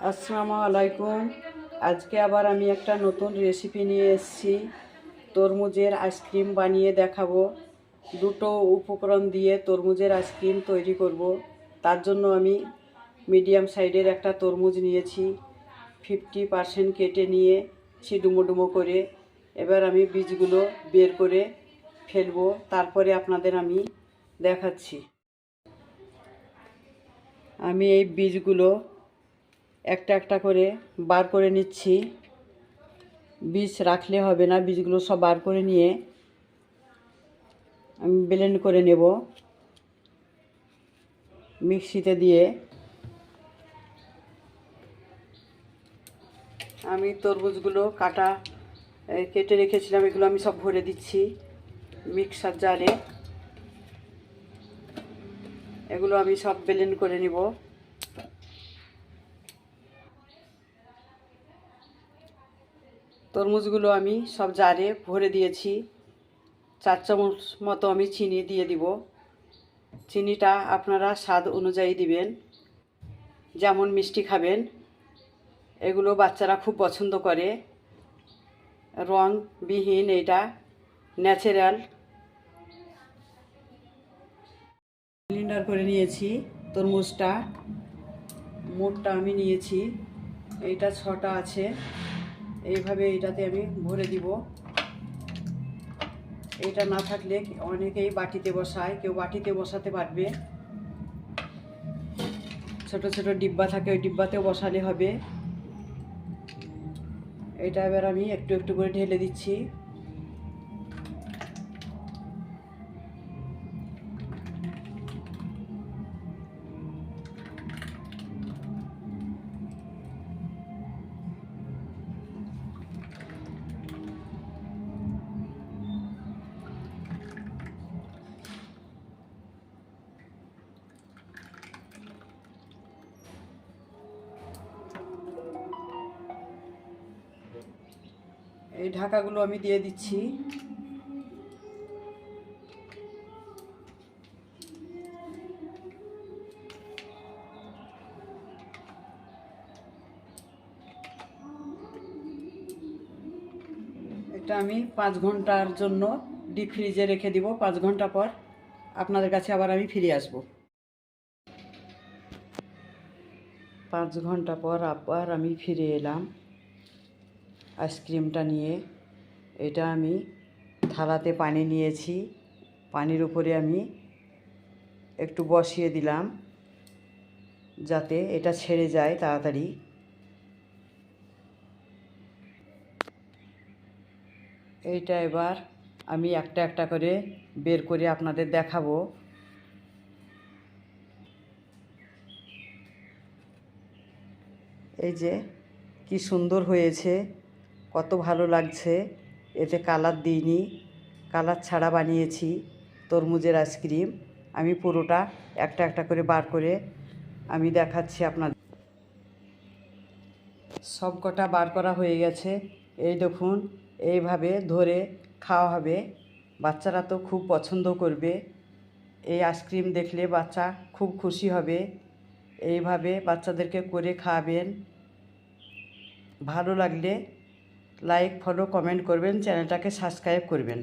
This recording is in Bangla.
আসসালামু আলাইকুম। আজকে আবার আমি একটা নতুন রেসিপি নিয়ে এসেছি। তরমুজের আইসক্রিম বানিয়ে দেখাবো। দুটো উপকরণ দিয়ে তরমুজের আইসক্রিম তৈরি করব। তার জন্য আমি মিডিয়াম সাইডের একটা তরমুজ নিয়েছি। ফিফটি পার্সেন্ট কেটে ডুমো ডুমো করে এবার আমি বীজগুলো বের করে ফেলব। তারপরে আপনাদের আমি দেখাচ্ছি। আমি এই বীজগুলো একটা একটা করে বার করে নিচ্ছি। বীজ রাখলে হবে না, বীজগুলো সব বার করে নিয়ে আমি ব্লেন্ড করে নেব। মিক্সিতে দিয়ে। আমি তরমুজগুলো কাটা কেটে রেখেছিলাম, এগুলো আমি সব ভরে দিচ্ছি মিক্সার জারে। এগুলো আমি সব ব্লেন্ড করে নিব। তরমুজগুলো আমি সব জারে ভরে দিয়েছি। চার চামচ মতো আমি চিনি দিয়ে দিব। চিনিটা আপনারা স্বাদ অনুযায়ী দিবেন। যেমন মিষ্টি খাবেন। এগুলো বাচ্চারা খুব পছন্দ করে। রংবিহীন এটা ন্যাচারাল। সিলিন্ডার করে নিয়েছি তরমুজটা। মোটটা আমি নিয়েছি। এইটা ছটা আছে। এইভাবে এটাতে আমি ভরে দিব। এটা না থাকলে অনেকেই বাটিতে বসায়, কেউ বাটিতে বসাতে পারবে। ছোট ছোট ডিব্বা থাকে, ওই ডিব্বাতেও বসালে হবে। এটা এবার আমি একটু একটু করে ঢেলে দিচ্ছি। এই ঢাকাগুলো আমি দিয়ে দিচ্ছি। এটা আমি পাঁচ ঘণ্টার জন্য ডিপ ফ্রিজে রেখে দিব, পাঁচ ঘণ্টা পর আপনাদের কাছে আবার আমি ফিরে আসব। পাঁচ ঘণ্টা পর আবার আমি ফিরে এলাম। আইসক্রিমটা নিয়ে, এটা আমি থালাতে পানি নিয়েছি। পানির উপরে আমি একটু বসিয়ে দিলাম, যাতে এটা ছেড়ে যায় তাড়াতাড়ি। এইটা এবার আমি একটা একটা করে বের করে আপনাদের দেখাবো। এই যে কি সুন্দর হয়েছে। কত ভালো লাগছে। এতে কালার দিইনি, কালার ছাড়া বানিয়েছি তরমুজের আইসক্রিম আমি পুরোটা একটা একটা করে বার করে আমি দেখাচ্ছি আপনার সব কটা বার করা হয়ে গেছে। এই দেখুন, এইভাবে ধরে খাওয়া হবে। বাচ্চারা তো খুব পছন্দ করবে। এই আইসক্রিম দেখলে বাচ্চা খুব খুশি হবে। এইভাবে বাচ্চাদেরকে করে খাওয়াবেন ভালো লাগলে লাইক ফলো কমেন্ট করবেন চ্যানেলটাকে সাবস্ক্রাইব করবেন।